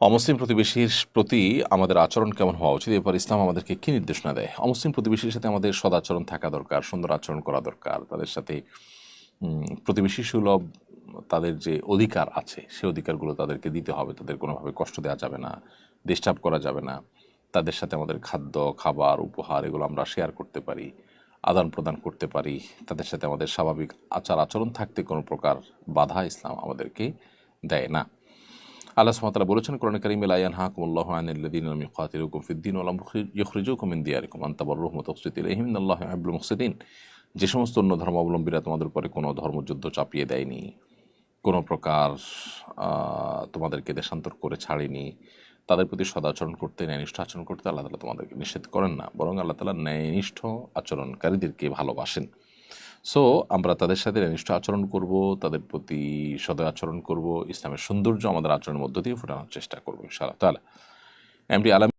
অমুসলিম প্রতিবেশীর প্রতি আমাদের আচরণ কেমন হওয়া উচিত? এরপর ইসলাম আমাদেরকে কী নির্দেশনা দেয়? অমুসলিম প্রতিবেশীর সাথে আমাদের সদাচরণ থাকা দরকার, সুন্দর আচরণ করা দরকার। তাদের সাথে প্রতিবেশী সুলভ তাদের যে অধিকার আছে, সে অধিকারগুলো তাদেরকে দিতে হবে। তাদের কোনোভাবে কষ্ট দেওয়া যাবে না, ডিস্টার্ব করা যাবে না। তাদের সাথে আমাদের খাদ্য, খাবার, উপহার এগুলো আমরা শেয়ার করতে পারি, আদান প্রদান করতে পারি। তাদের সাথে আমাদের স্বাভাবিক আচার আচরণ থাকতে কোনো প্রকার বাধা ইসলাম আমাদেরকে দেয় না। আল্লাহ সুবহানাহু বলেছেন কোরআন কারীমে লা ইয়ানহাকুমুল্লাহু আনিল্লাযীনা লাম ইউকাতিলুকুম ফিদ-দীন ওয়া লাম ইখরিজুকুম মিন দিয়ারিকুম, আন তাবাররুহুম ওয়া তুকসিতু ইলাইহিম, ইন্নাল্লাহা ইউহিব্বুল মুকসিতিন যে সমস্ত অন্য ধর্মাবলম্বীরা তোমাদের উপরে কোনো ধর্মযুদ্ধ চাপিয়ে দেয়নি, কোনো প্রকার তোমাদেরকে দেশান্তর করে ছাড়েনি, তাদের প্রতি সদাচরণ করতে, ন্যায়নিষ্ঠ আচরণ করতে আল্লাহ তালা তোমাদেরকে নিষেধ করেন না। বরং আল্লাহ তালা ন্যায়নিষ্ঠ আচরণকারীদেরকে ভালোবাসেন। সো আমরা তাদের সাথে নিষ্ঠ আচরণ করব, তাদের প্রতি সদয় আচরণ করব, ইসলামের সৌন্দর্য আমাদের আচরণের মধ্য দিয়ে ফোটানোর চেষ্টা করব, ইনশাআল্লাহ তাহলে এমডি আলম